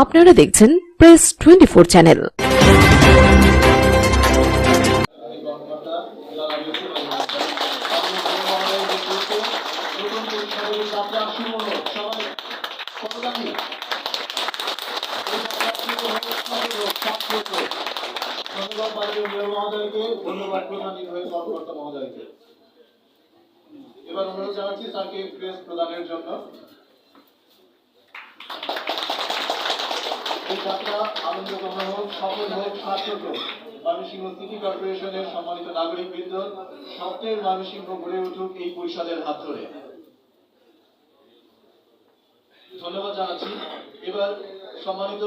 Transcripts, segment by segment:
আপনারা দেখছেন press twenty four channel এবার অনুরোধ জানাচ্ছি তাকে প্রেস প্রদানের জন্য। এই পরিষদের হাত ধরে। ধন্যবাদ জানাচ্ছি। এবার সম্মানিত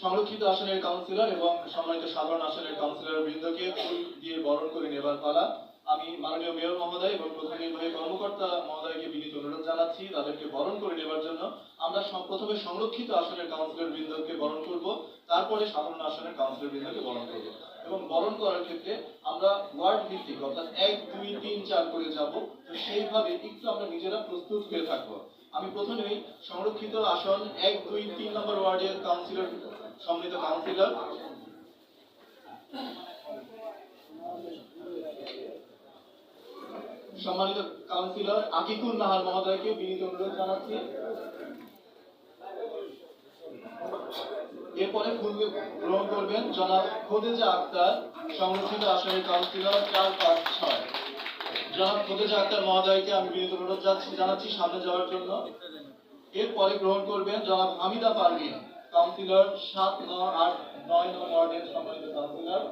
সংরক্ষিত আসনের কাউন্সিলর এবং সম্মানিত সাধারণ আসনের কাউন্সিলর বৃন্দকে ফুল দিয়ে বরণ করে নেবার পালা। আমি মাননীয় মেয়র মহোদয় এবং প্রধান নির্বাহী কর্মকর্তা মহোদয়কে বিনীত অনুরোধ জানাচ্ছি, তাদেরকে বরণ করে নেবার জন্য। আমরা প্রথমে সংরক্ষিত আসনের কাউন্সিলর বৃন্দকে বরণ করব, তারপরে সাধারণ আসনের কাউন্সিলর বৃন্দকে বরণ করব। এবং বরণ করার ক্ষেত্রে আমরা ওয়ার্ড ভিত্তিক, অর্থাৎ এক, দুই, তিন, চার করে যাব, তো সেইভাবে একটু আমরা নিজেরা প্রস্তুত হয়ে থাকব। আমি প্রথমেই সংরক্ষিত আসন এক, দুই, তিন নম্বর ওয়ার্ডের কাউন্সিলর সম্মিলিত কাউন্সিলর সম্মানিত কাউন্সিলর আকিকুল নাহার মহোদয়কে বিনীত অনুরোধ জানাচ্ছি। এরপরে গ্রহণ করবেন জনাব খোদেজা আক্তার, সংরক্ষিত আসনের কাউন্সিলর চার পাঁচ ছয়। জনাব খোদেজা আক্তার মহোদয়কে আমি বিনীত অনুরোধ জানাচ্ছি সামনে যাওয়ার জন্য। এরপরে গ্রহণ করবেন জনাব হামিদা পারভিন, কাউন্সিলর সাত নয় আট নয় নং ওয়ার্ডের সম্মানিত কাউন্সিলর।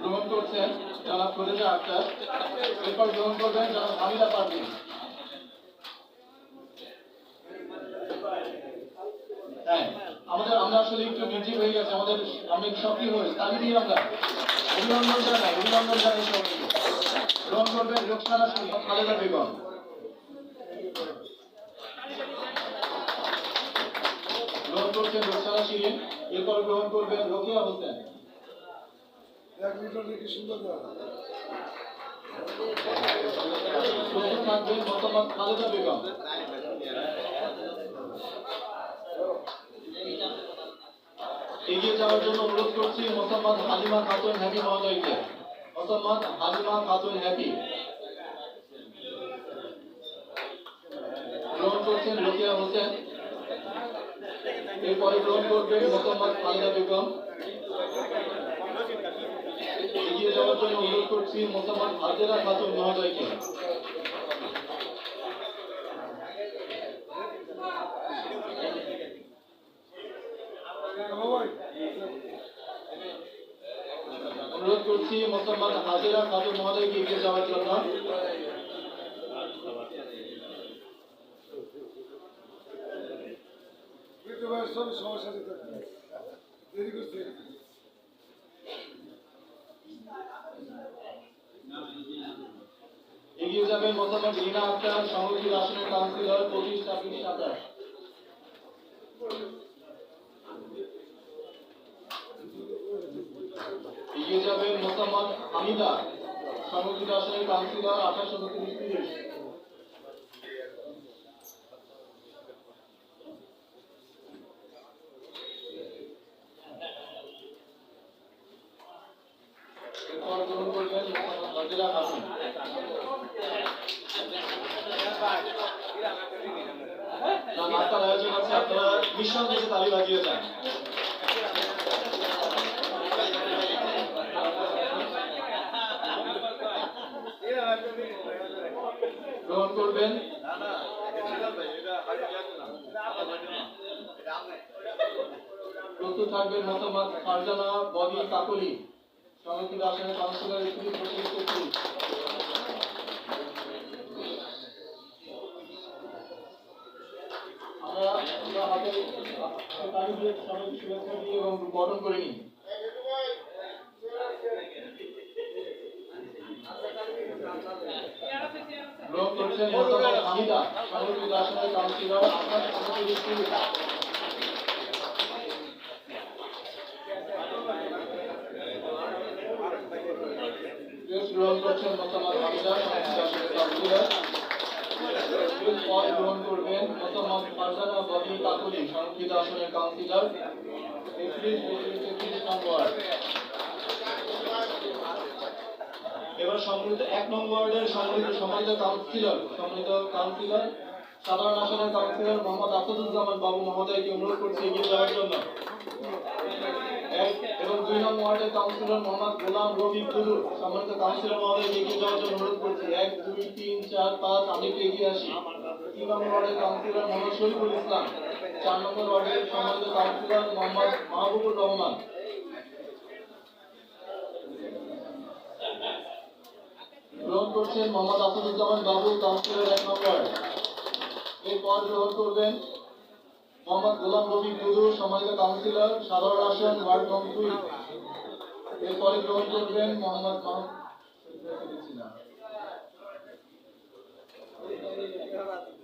গ্রহণ করছেন আক্তার এরপর গ্রহণ করবেন পারভিন হ্যাঁ আমাদের আমরা আসলে একটু নির্জীব হয়ে গেছে আমাদের একটু সক্রিয় হয়ে তালি দিয়ে আমরা অভিনন্দন জানাই অভিনন্দন জানাই সবাইকে। গ্রহণ করবেন রোকসানা খালেদা বেগম। গ্রহণ করছেন রোকসানা শিরিন এরপর গ্রহণ করবেন রোকেয়া হোসেন। এক দেখি সুন্দর থাকবেন খালেদা বেগম। এগিয়ে যাওয়ার জন্য অনুরোধ করছি, মোসাম্মদ হালিমা খাতুন হ্যাপি মহোদয়কে। মোসাম্মদ হালিমা খাতুন হ্যাপি। গ্রহণ করছেন রোকেয়া হোসেন। এরপরে গ্রহণ করবেন মোসাম্মদ খালেদা বেগম। এগিয়ে যাওয়ার জন্য অনুরোধ করছি মোসাম্মদ হাজেরা খাতুন মহোদয়কে বাবাই অনুরোধ করছি মোসাম্মদ হাজিরা খাতুন মহোদয়কে এগিয়ে যাওয়ার জন্য বৃদ্ধ ভাইয়ের সব সবার সাথে থাকবে দেরি করছে এগিয়ে যাবেন মোসাম্মদ রিনা আক্তার সংরক্ষিত আসনের কাউন্সিলর পঁচিশ ছাব্বিশ সাতাশ সমিতি হামিদা সংরক্ষিত আসনের কাউন্সিলর আঠাশ উনত্রিশ চতুর্থ থাকবেন মতামত ফারজানা বদি কাকলি। সংরক্ষিত আসনে কাউন্সিলর হিসেবে প্রতিনিধিত্ব আমরা শুভেচ্ছা দিয়ে এবং গঠন করে প্রেস পদ গ্রহণ করবেন মোহাম্মদ ফারজানা ববি কাকুলি সংরক্ষিত আসনের কাউন্সিলর, একত্রিশ, বত্রিশ, তেত্রিশ নম্বর। এবার সম্মিলিত, এক নম্বর ওয়ার্ডের সম্মিলিত সম্মানিত কাউন্সিলর সম্মানিত কাউন্সিলর, সাধারণ আসনের কাউন্সিলর মোহাম্মদ আসাদুজ্জামান বাবু মহোদয়কে অনুরোধ করছি এগিয়ে যাওয়ার জন্য। এক এবং দুই নম্বর ওয়ার্ডের কাউন্সিলর মোহাম্মদ গোলাম রফিক টুডু সম্মানিত কাউন্সিলর মহোদয়কে এগিয়ে যাওয়ার জন্য অনুরোধ করছি। এক, দুই, তিন, চার, পাঁচ, আমি একটু এগিয়ে আসি। তিন নম্বর ওয়ার্ডের কাউন্সিলর মোহাম্মদ শরীফুল ইসলাম। চার নম্বর ওয়ার্ডের সম্মানিত কাউন্সিলর মোহাম্মদ মাহবুবুর রহমান। গ্রহণ করছেন মোহাম্মদ আসাদুজ্জামান বাবু, কাউন্সিলর এক নম্বর। এরপর গ্রহণ করবেন মোহাম্মদ গোলাম রবি টুডু সম্মানিত কাউন্সিলর, সাধারণ আসন, ওয়ার্ড দুই এরপরে গ্রহণ করবেন মোহাম্মদ মাহ-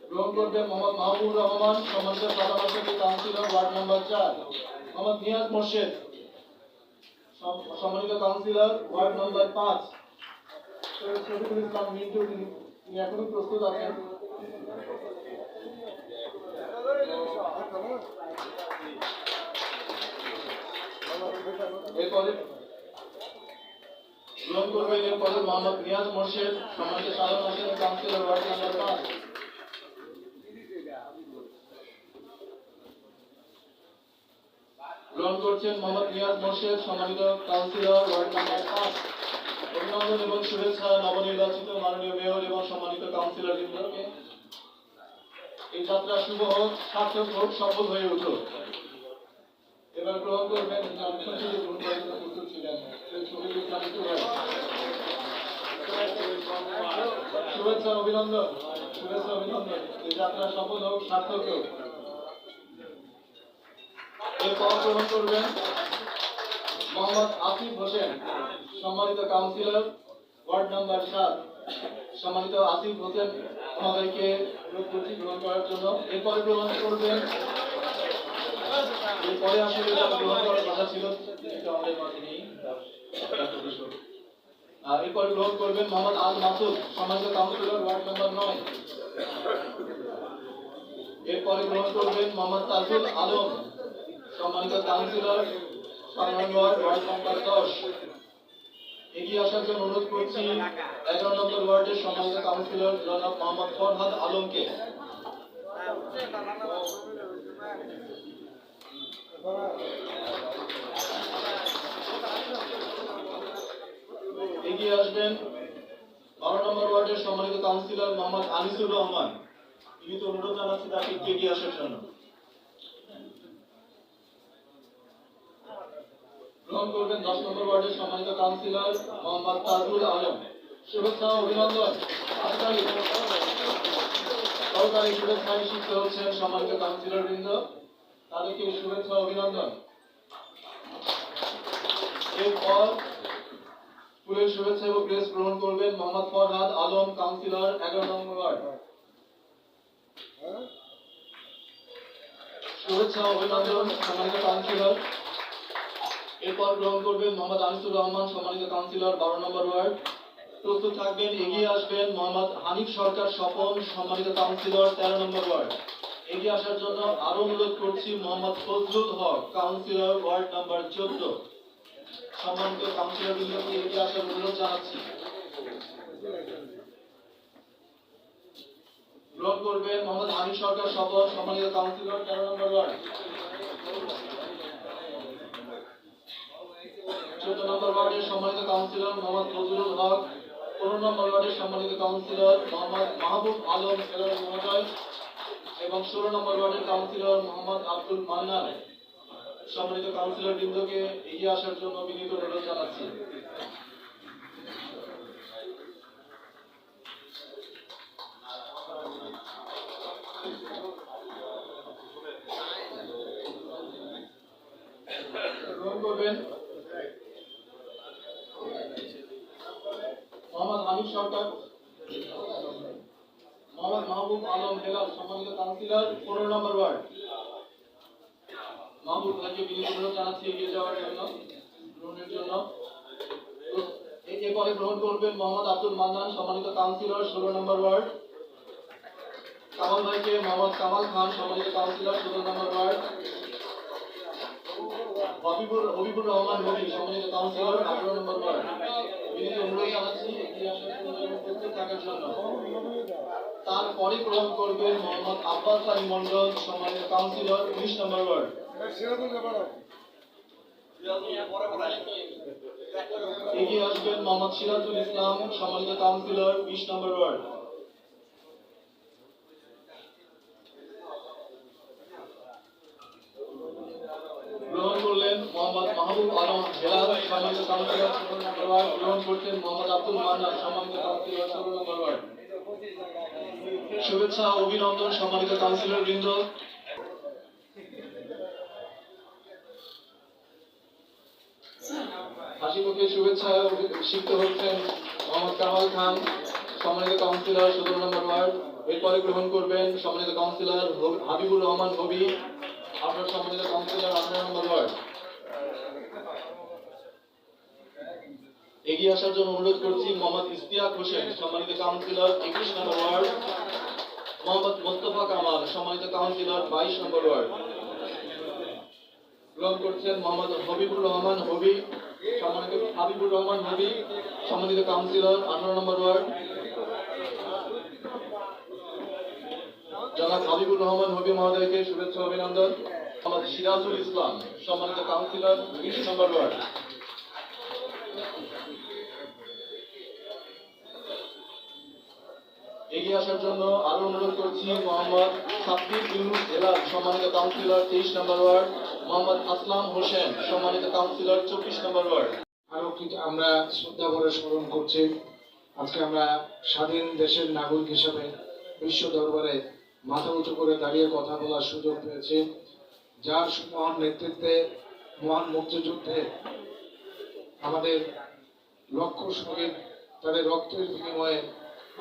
গ্রহণ করবেন মোহাম্মদ মাহবুব রহমান, সম্মানিত সাধারণ আসনের কাউন্সিলর, ওয়ার্ড নম্বর চার। মোহাম্মদ নিয়াজ মোর্শেদ, সম- সম্মানিত কাউন্সিলর, ওয়ার্ড নম্বর পাঁচ। শফিকুল ইসলাম মিন্টু, তিনি এখনও প্রস্তুত আছেন। এরপরে গ্রহণ মোর্শেদ করছেন মোহাম্মদ নিয়াজ মোর্শেদ সম্মানিত কাউন্সিলর ওয়ার্ড নম্বর পাঁচ অভিনন্দন এবং শুভেচ্ছা নবনির্বাচিত মাননীয় মেয়র এবং সম্মানিত কাউন্সিলর বৃন্দকে এই যাত্রা হোক, সার্থক হোক, সফল হয়ে উঠুক এবার গ্রহণ করবেন। শুভেচ্ছা, অভিনন্দন। শুভেচ্ছা, অভিনন্দন। এই যাত্রা সফল হোক, সার্থক হোক। এরপর গ্রহণ করবেন মোহাম্মদ আসিফ হোসেন, সম্মানিত কাউন্সিলর, ওয়ার্ড নাম্বার সাত। সম্মানিত আসিফ হোসেন অনুরোধ করছি গ্রহণ করার জন্য। এরপরে গ্রহণ করবেন এরপরে আসলে গ্রহণ করার কথা ছিল এরপরে গ্রহণ করবেন মোহাম্মদ আল মাসুদ, সম্মানিত কাউন্সিলর, ওয়ার্ড নাম্বার নয়। এরপরে গ্রহণ করবেন মোহাম্মদ তাজুল আলম, সম্মানিত কাউন্সিলর সাধারণ ওয়ার্ড নাম্বার দশ। এগিয়ে আসার জন্য অনুরোধ করছি এগারো নম্বর ওয়ার্ডের সম্মানিত কাউন্সিলর জনাব মোহাম্মদ ফরহাদ আলমকে। এগিয়ে আসবেন বারো নম্বর ওয়ার্ডের সম্মানিত কাউন্সিলর মোহাম্মদ আনিসুর রহমান। তিনি তো অনুরোধ জানাচ্ছি তাকে এগিয়ে আসার জন্য। গ্রহণ করবেন দশ নম্বর ওয়ার্ডের সম্মানিত কাউন্সিলর মোহাম্মদ তাজুল আলম। শুভেচ্ছা অভিনন্দন। সরকারি শুভেচ্ছায় শিখতে হচ্ছেন সম্মানিত কাউন্সিলর বৃন্দ তাদেরকে শুভেচ্ছা অভিনন্দন। এরপর ফুলের শুভেচ্ছা এবং প্রেস গ্রহণ করবেন মোহাম্মদ ফরহাদ আলম, কাউন্সিলর, এগারো নম্বর ওয়ার্ড। শুভেচ্ছা অভিনন্দন, সম্মানিত কাউন্সিলর। এরপর গ্রহণ করবেন মোহাম্মদ আনিসুর রহমান, সম্মানিত কাউন্সিলর, বারো নম্বর ওয়ার্ড। প্রস্তুত থাকবেন, এগিয়ে আসবেন মোহাম্মদ হানিফ সরকার স্বপন, সম্মানিত কাউন্সিলর, তেরো নম্বর ওয়ার্ড। এগিয়ে আসার জন্য আরও অনুরোধ করছি Mohammad Fazlul Haque, councillor, ward number চোদ্দ। সম্মানিত কাউন্সিলর বৃন্দকে এগিয়ে আসার অনুরোধ জানাচ্ছি। গ্রহণ করবেন মোহাম্মদ হানিফ সরকার স্বপন, সম্মানিত কাউন্সিলর, তেরো নম্বর ওয়ার্ড চোদ্দ নম্বর ওয়ার্ডের সম্মানিত কাউন্সিলর মোহাম্মদ ফজলুল হক পনেরো নম্বর ওয়ার্ডের সম্মানিত কাউন্সিলর মোহাম্মদ মাহবুব আলম এলার মহোদয় এবং ষোলো নম্বর ওয়ার্ডের কাউন্সিলর মোহাম্মদ আব্দুল মান্নান। সম্মানিত কাউন্সিলর বৃন্দকে এগিয়ে আসার জন্য বিনীত অনুরোধ জানাচ্ছি। মাহবুব আলম হেলাল, সম্মানিত কাউন্সিলর, পনেরো নম্বর ওয়ার্ড। মাহবুব ভাইকে বিনীত জানাচ্ছি এগিয়ে যাওয়ার জন্য, গ্রহণের জন্য। তো এই যে পরে গ্রহণ করবেন মোহাম্মদ আব্দুল মান্নান, সম্মানিত কাউন্সিলর, ষোলো নম্বর ওয়ার্ড। কামাল ভাইকে মোহাম্মদ কামাল খান, সম্মানিত কাউন্সিলর ষোলো নম্বর ওয়ার্ড। হবিবুর হবিবুর রহমান হবি সম্মানিত কাউন্সিলর, আঠারো নম্বর ওয়ার্ড। বিনীত অনুরোধ জানাচ্ছি এগিয়ে আসার থাকার জন্য। তারপরে গ্রহণ করবেন মোহাম্মদ আব্বাস আলী মন্ডল সম্মানিত কাউন্সিলর, উনিশ নম্বর ওয়ার্ড। এগিয়ে আসবেন মোহাম্মদ সিরাজুল ইসলাম সম্মানিত কাউন্সিলর বিশ নম্বর ওয়ার্ড। গ্রহণ করলেন মোহাম্মদ মাহবুব আলম হেলাল সম্মানিত কাউন্সিলর গ্রহণ করছেন মোহাম্মদ আব্দুল মান্নান সম্মানিত কাউন্সিলর, ষোলো নম্বর ওয়ার্ড। শুভেচ্ছা, অভিনন্দন, সম্মানিত কাউন্সিলর বৃন্দ। হাসি মুখে শুভেচ্ছা সিক্ত হচ্ছেন মোহাম্মদ কামাল খান, সম্মানিত কাউন্সিলর, সতেরো নম্বর ওয়ার্ড। এরপরে গ্রহণ করবেন সম্মানিত কাউন্সিলর হাবিবুর রহমান হবি আপনার সম্মানিত কাউন্সিলর, আঠারো নম্বর ওয়ার্ড। এগিয়ে আসার জন্য অনুরোধ করছি মোহাম্মদ ইস্তিয়াক হোসেন, সম্মানিত কাউন্সিলর, একুশ নম্বর ওয়ার্ড। মোহাম্মদ মোস্তফা কামাল, সম্মানিত কাউন্সিলর, বাইশ নম্বর ওয়ার্ড। গ্রহণ করছেন মোহাম্মদ হবিবুর রহমান হবি, সম্মানিত হাবিবুর রহমান হবি, সম্মানিত কাউন্সিলর, আঠারো নম্বর ওয়ার্ড। জনাব হাবিবুর রহমান হবি মহোদয়কে শুভেচ্ছা, অভিনন্দন। মোহাম্মদ সিরাজুল ইসলাম, সম্মানিত কাউন্সিলর বিশ নম্বর ওয়ার্ড। এগিয়ে আসার জন্য আরও অনুরোধ করছি মোহাম্মদ সাব্বির ইউনুস হেলাল, সম্মানিত কাউন্সিলর, তেইশ নম্বর ওয়ার্ড। মোহাম্মদ আসলাম হোসেন, সম্মানিত কাউন্সিলর, চব্বিশ নম্বর ওয়ার্ড। আরও কিছু আমরা শ্রদ্ধা করে স্মরণ করছি, আজকে আমরা স্বাধীন দেশের নাগরিক হিসাবে বিশ্ব দরবারে মাথা উঁচু করে দাঁড়িয়ে কথা বলার সুযোগ পেয়েছি। যার মহান নেতৃত্বে, মহান মুক্তিযুদ্ধে আমাদের লক্ষ শহীদ, তাদের রক্তের বিনিময়ে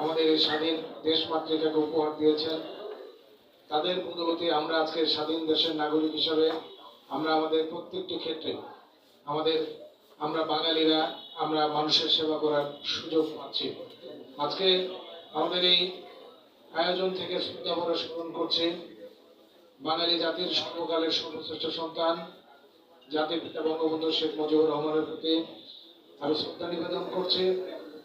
আমাদের এই স্বাধীন দেশ মাতৃকাকে উপহার দিয়েছেন। তাদের বদৌলতে আমরা আজকে স্বাধীন দেশের নাগরিক হিসাবে আমরা আমাদের প্রত্যেকটি ক্ষেত্রে আমাদের আমরা বাঙালিরা আমরা মানুষের সেবা করার সুযোগ পাচ্ছি। আজকে আমাদের এই আয়োজন থেকে শ্রদ্ধা ভরে স্মরণ করছি। বাঙালি জাতির সর্বকালের সর্বশ্রেষ্ঠ সন্তান, জাতির পিতা বঙ্গবন্ধু শেখ মুজিবুর রহমানের প্রতি আমি শ্রদ্ধা নিবেদন করছি।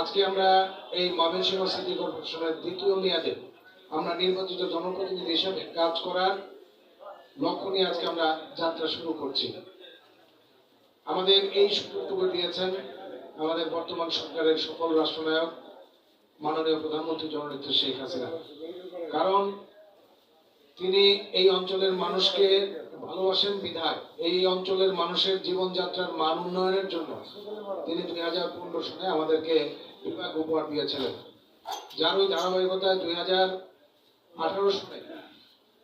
আজকে আমরা এই ময়মনসিংহ সিটি কর্পোরেশনের দ্বিতীয় মেয়াদে আমরা নির্বাচিত জনপ্রতিনিধি হিসেবে কাজ করার লক্ষ্য নিয়ে আজকে আমরা যাত্রা শুরু করছি। আমাদের এই সুযোগটুকু দিয়েছেন আমাদের বর্তমান সরকারের সফল রাষ্ট্রনায়ক মাননীয় প্রধানমন্ত্রী জননেত্রী শেখ হাসিনা। কারণ তিনি এই অঞ্চলের মানুষকে ভালোবাসেন বিধায়। এই অঞ্চলের মানুষের জীবনযাত্রার মান উন্নয়নের জন্য তিনি দুই হাজার পনেরো সালে আমাদেরকে বিভাগ উপহার দিয়েছিলেন যার ওই ধারাবাহিকতায় দুই হাজার আঠারো সালে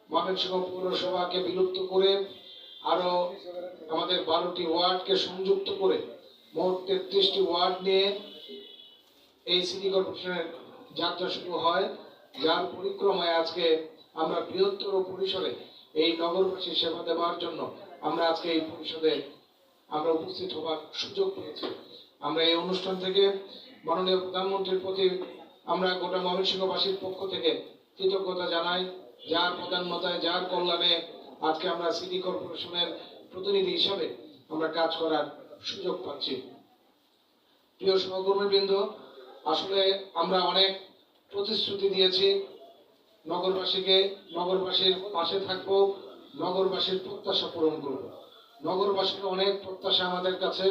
ময়মনসিংহ পৌরসভাকে বিলুপ্ত করে আরও আমাদের বারোটি ওয়ার্ডকে সংযুক্ত করে মোট তেত্রিশটি ওয়ার্ড নিয়ে এই সিটি কর্পোরেশনের যাত্রা শুরু হয়। যার পরিক্রমায় আজকে আমরা বৃহত্তর পরিসরে এই নগরবাসীর সেবা দেওয়ার জন্য আমরা আজকে এই পরিষদে আমরা উপস্থিত হওয়ার সুযোগ পেয়েছি। আমরা এই অনুষ্ঠান থেকে মাননীয় প্রধানমন্ত্রীর প্রতি আমরা গোটা ময়মনসিংহবাসীর পক্ষ থেকে কৃতজ্ঞতা জানাই। যার প্রধানমতায় যার কল্যাণে আজকে আমরা সিটি কর্পোরেশনের প্রতিনিধি হিসাবে আমরা কাজ করার সুযোগ পাচ্ছি। প্রিয় সহকর্মীবৃন্দ, আসলে আমরা অনেক প্রতিশ্রুতি দিয়েছি। নগরবাসীকে, নগরবাসীর পাশে থাকব, নগরবাসীর প্রত্যাশা পূরণ করব। নগরবাসীর অনেক প্রত্যাশা আমাদের কাছে,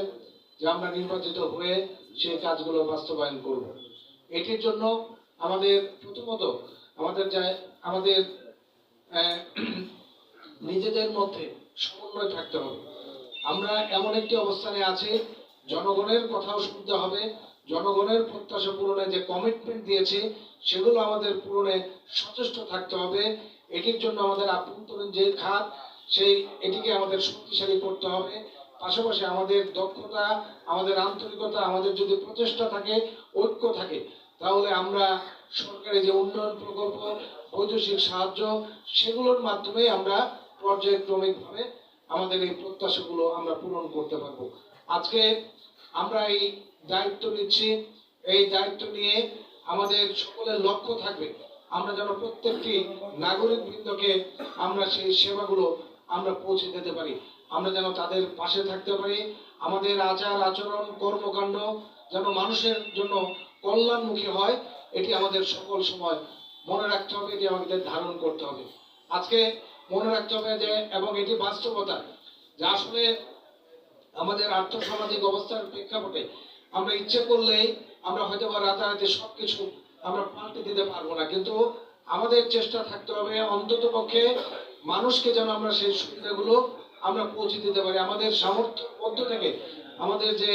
যে আমরা নির্বাচিত হয়ে সেই কাজগুলো বাস্তবায়ন করব। এটির জন্য আমাদের প্রথমত আমাদের যা, আমাদের নিজেদের মধ্যে সমন্বয় থাকতে হবে। আমরা এমন একটি অবস্থানে আছি, জনগণের কথাও শুনতে হবে, জনগণের প্রত্যাশা পূরণে যে কমিটমেন্ট দিয়েছে, সেগুলো আমাদের পূরণে সচেষ্ট থাকতে হবে। এটির জন্য আমাদের আভ্যন্তরীণ যে খাত, সেই, এটিকে আমাদের শক্তিশালী করতে হবে। পাশাপাশি আমাদের দক্ষতা, আমাদের আন্তরিকতা, আমাদের যদি প্রচেষ্টা থাকে, ঐক্য থাকে, তাহলে আমরা সরকারি যে উন্নয়ন প্রকল্প, বৈদেশিক সাহায্য, সেগুলোর মাধ্যমে আমরা পর্যায়ক্রমিকভাবে আমাদের এই প্রত্যাশাগুলো আমরা পূরণ করতে পারব। আজকে আমরা এই দায়িত্ব নিচ্ছি। এই দায়িত্ব নিয়ে আমাদের সকলের লক্ষ্য থাকবে। আমরা যেন প্রত্যেকটি নাগরিক বৃন্দকে আমরা সেই সেবাগুলো আমরা পৌঁছে দিতে পারি। আমরা যেন তাদের পাশে থাকতে পারি। আমাদের আচার, আচরণ, কর্মকাণ্ড যেন মানুষের জন্য কল্যাণমুখী হয়, এটি আমাদের সকল সময় মনে রাখতে হবে, এটি আমাদের ধারণ করতে হবে। আজকে মনে রাখতে হবে যে, এবং এটি বাস্তবতা, যে আসলে আমাদের আর্থসামাজিক অবস্থার প্রেক্ষাপটে আমরা ইচ্ছে করলেই আমরা হয়তো বা রাতারাতি সবকিছু আমরা পাল্টে দিতে পারব না। কিন্তু আমাদের চেষ্টা থাকতে হবে অন্তত পক্ষে মানুষকে যেন আমরা সেই সুবিধাগুলো আমরা পৌঁছে দিতে পারি। আমাদের সামর্থ্য মধ্য থেকে আমাদের যে,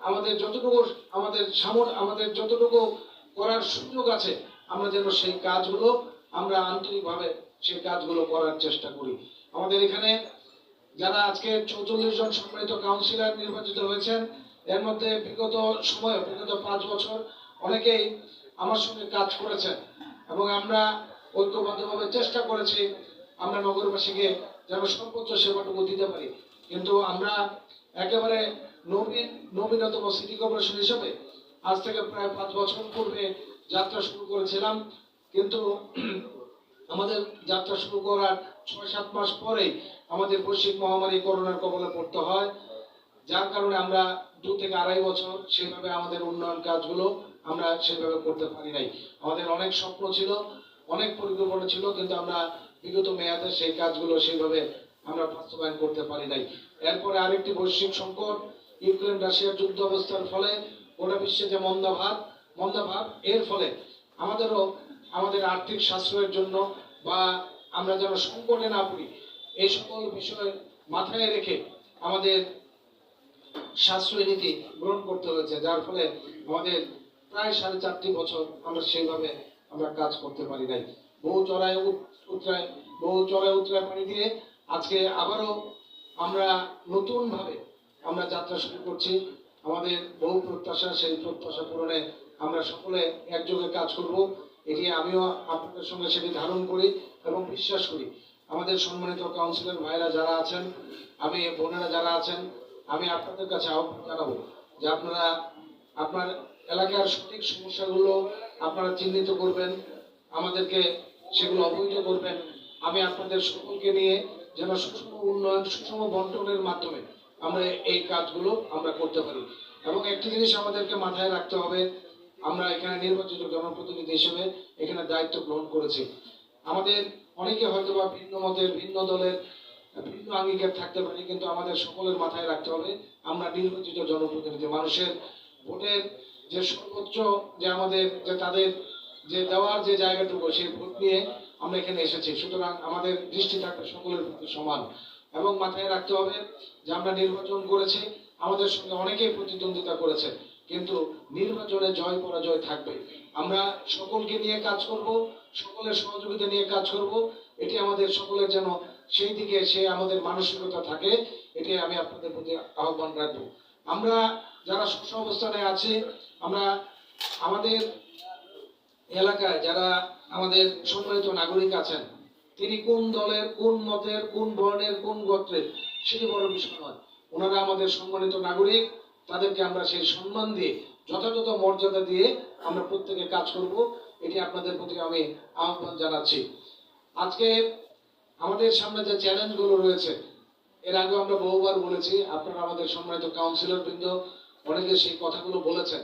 আমাদের যতটুকু, আমাদের সামর, আমাদের যতটুকু করার সুযোগ আছে, আমরা যেন সেই কাজগুলো, আমরা আন্তরিকভাবে সেই কাজগুলো করার চেষ্টা করি। আমাদের এখানে যারা আজকে চৌচল্লিশ জন সম্মানিত কাউন্সিলর নির্বাচিত হয়েছেন, এর মধ্যে বিগত সময়, বিগত পাঁচ বছর অনেকেই আমার সঙ্গে কাজ করেছেন এবং আমরা ঐক্যবদ্ধভাবে চেষ্টা করেছি। আমরা নগরবাসীকে যেন সর্বোচ্চ সেবাটুকু দিতে পারি। কিন্তু আমরা একেবারে নবীন, নবীনতম সিটি কর্পোরেশন হিসেবে আজ থেকে প্রায় পাঁচ বছর পূর্বে যাত্রা শুরু করেছিলাম। কিন্তু আমাদের যাত্রা শুরু করার ছয়, সাত মাস পরেই আমাদের বৈশ্বিক মহামারী করোনার কবলে পড়তে হয়। যার কারণে আমরা দু থেকে আড়াই বছর সেভাবে আমাদের উন্নয়ন কাজগুলো আমরা সেভাবে করতে পারি নাই। আমাদের অনেক স্বপ্ন ছিল, অনেক পরিকল্পনা ছিল, কিন্তু আমরা বিগত মেয়াদে সেই কাজগুলো সেইভাবে আমরা বাস্তবায়ন করতে পারি নাই। এরপরে আরেকটি বৈশ্বিক সংকট, ইউক্রেন রাশিয়ার যুদ্ধ অবস্থার ফলে গোটা বিশ্বে যে মন্দাভাব মন্দাভাব এর ফলে আমাদেরও আমাদের আর্থিক সাশ্রয়ের জন্য বা আমরা যেন সংকটে না পড়ি, এই সকল বিষয় মাথায় রেখে আমাদের সাশ্রয় নীতি গ্রহণ করতে হয়েছে, যার ফলে আমাদের প্রায় সাড়ে চারটি বছর আমরা সেইভাবে আমরা কাজ করতে পারি নাই। বহু চড়াই উত- উতরায় বহু চড়াই উতরায় পানি দিয়ে আজকে আবারও আমরা নতুন ভাবে আমরা যাত্রা শুরু করছি। আমাদের বহু প্রত্যাশা, সেই প্রত্যাশা পূরণে আমরা সকলে একযোগে কাজ করব। এটি আমিও আপনাদের সঙ্গে সেটি ধারণ করি এবং বিশ্বাস করি। আমাদের সম্মানিত কাউন্সিলর ভাইরা যারা আছেন, আমি, বোনেরা যারা আছেন, আমি আপনাদের কাছে আহ্বান জানাব যে আপনারা আপনার এলাকার সঠিক সমস্যাগুলো আপনারা চিহ্নিত করবেন। আমাদেরকে সেগুলো অবহিত করবেন। আমি আপনাদের সকলকে নিয়ে যেন সুষম উন্নয়ন সুষম বন্টনের মাধ্যমে আমরা এই কাজগুলো আমরা করতে পারি। এবং একটি জিনিস আমাদেরকে মাথায় রাখতে হবে, আমরা এখানে নির্বাচিত জনপ্রতিনিধি হিসেবে এখানে দায়িত্ব গ্রহণ করেছি। আমাদের অনেকে হয়তো বা ভিন্ন মতের, ভিন্ন দলের, ভিন্ন আঙ্গিকের থাকতে পারে, কিন্তু আমাদের সকলের মাথায় রাখতে হবে, আমরা নির্বাচিত জনপ্রতিনিধি। মানুষের ভোটের যে সর্বোচ্চ যে আমাদের, যে তাদের যে দেওয়ার যে জায়গাটুকু, সেই ভোট নিয়ে আমরা এখানে এসেছি। সুতরাং আমাদের দৃষ্টি থাকবে সকলের প্রতি সমান। এবং মাথায় রাখতে হবে যে আমরা নির্বাচন করেছি, আমাদের সঙ্গে অনেকেই প্রতিদ্বন্দ্বিতা করেছে, কিন্তু নির্বাচনে জয় পরাজয় থাকবে। আমরা সকলকে নিয়ে কাজ করব, সকলের সহযোগিতা নিয়ে কাজ করব। এটি আমাদের সকলের যেন সেই দিকে, সে আমাদের মানসিকতা থাকে এটি আমি আপনাদের প্রতি আহ্বান রাখব। আমরা যারা শস্য অবস্থানে আছি, আমরা আমাদের এলাকায় যারা আমাদের সম্মানিত নাগরিক আছেন, তিনি কোন দলের, কোন মতের, কোন বর্ণের, কোন গোত্রের, সেটি বড় বিষয় নয়। ওনারা আমাদের সম্মানিত নাগরিক, তাদেরকে আমরা সেই সম্মান দিয়ে, যথাযথ মর্যাদা দিয়ে আমরা প্রত্যেকে কাজ করব। এটি আপনাদের প্রতি আমি আহ্বান জানাচ্ছি। আজকে আমাদের সামনে যে চ্যালেঞ্জগুলো রয়েছে, এর আগে আমরা বহুবার বলেছি, আপনারা আমাদের সম্মানিত কাউন্সিলর বৃন্দ, অনেকে সেই কথাগুলো বলেছেন।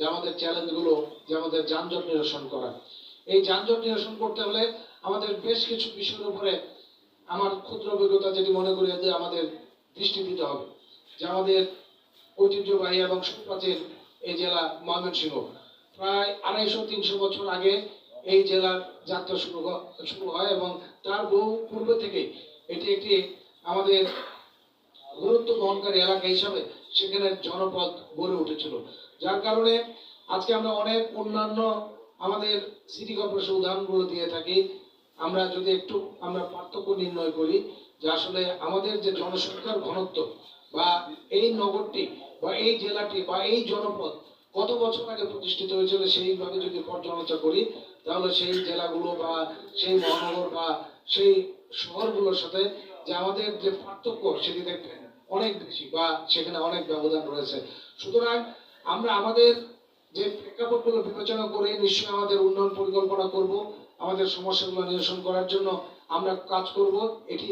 যে আমাদের চ্যালেঞ্জগুলো, যে আমাদের যানজট নিরসন করা। এই যানজট নিরসন করতে হলে আমাদের বেশ কিছু বিষয়ের উপরে আমার ক্ষুদ্র অভিজ্ঞতা যেটি মনে করি যে আমাদের দৃষ্টি দিতে হবে। যে আমাদের ঐতিহ্যবাহী এবং সুপ্রাচীন এই জেলা ময়মনসিংহ। প্রায় আড়াইশো, তিনশো বছর আগে এই জেলার যাত্রা শুরু শুরু হয় এবং তার বহু পূর্বে থেকে এটি একটি আমাদের গুরুত্ব বহনকারী এলাকা হিসাবে সেখানে জনপদ গড়ে উঠেছিল। যার কারণে আজকে আমরা অনেক অন্যান্য আমাদের সিটি কর্পোরেশন উদাহরণগুলো দিয়ে থাকি। আমরা যদি একটু আমরা পার্থক্য নির্ণয় করি যে আসলে আমাদের যে জনসংখ্যার ঘনত্ব বা এই নগরটি বা এই জেলাটি বা এই জনপদ কত বছর আগে প্রতিষ্ঠিত হয়েছিল সেইভাবে যদি পর্যালোচনা করি, তাহলে সেই জেলাগুলো বা সেই মহানগর বা সেই শহরগুলোর সাথে যে আমাদের যে পার্থক্য সেটি দেখবেন। অনেক বেশি বা সেখানে অনেক ব্যবধান রয়েছে। সুতরাং আমরা আমাদের যে প্রেক্ষাপটগুলো বিবেচনা করে নিশ্চয়ই আমাদের উন্নয়ন পরিকল্পনা করব, আমাদের সমস্যাগুলো নিরসন করার জন্য আমরা কাজ করব। এটি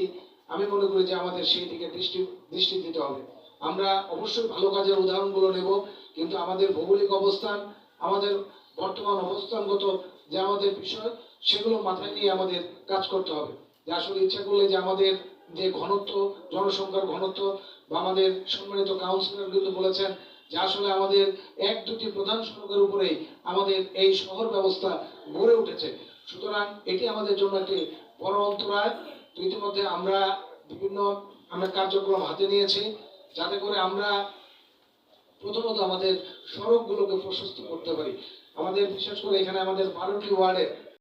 আমি মনে করি যে আমাদের সেই দিকে দৃষ্টি দৃষ্টি দিতে হবে। আমরা অবশ্যই ভালো কাজের উদাহরণগুলো নেব, কিন্তু আমাদের ভৌগোলিক অবস্থান, আমাদের বর্তমান অবস্থানগত যে আমাদের বিষয়, সেগুলো মাথায় নিয়ে আমাদের কাজ করতে হবে। যে আসলে ইচ্ছা করলে যে আমাদের যে ঘনত্ব, জনসংখ্যার ঘনত্ব বা আমাদের সম্মানিত কাউন্সিলর কিন্তু বলেছেন যে আসলে আমাদের এক দুটি প্রধান সড়কের উপরেই আমাদের এই শহর ব্যবস্থা গড়ে উঠেছে। সুতরাং এটি আমাদের জন্য একটি বড় অন্তরায়। ইতিমধ্যে আমরা বিভিন্ন, আমরা কার্যক্রম হাতে নিয়েছি যাতে করে আমরা প্রথমত আমাদের সড়কগুলোকে প্রশস্ত করতে পারি। আমাদের, বিশেষ করে এখানে আমাদের বারোটি ওয়ার্ডে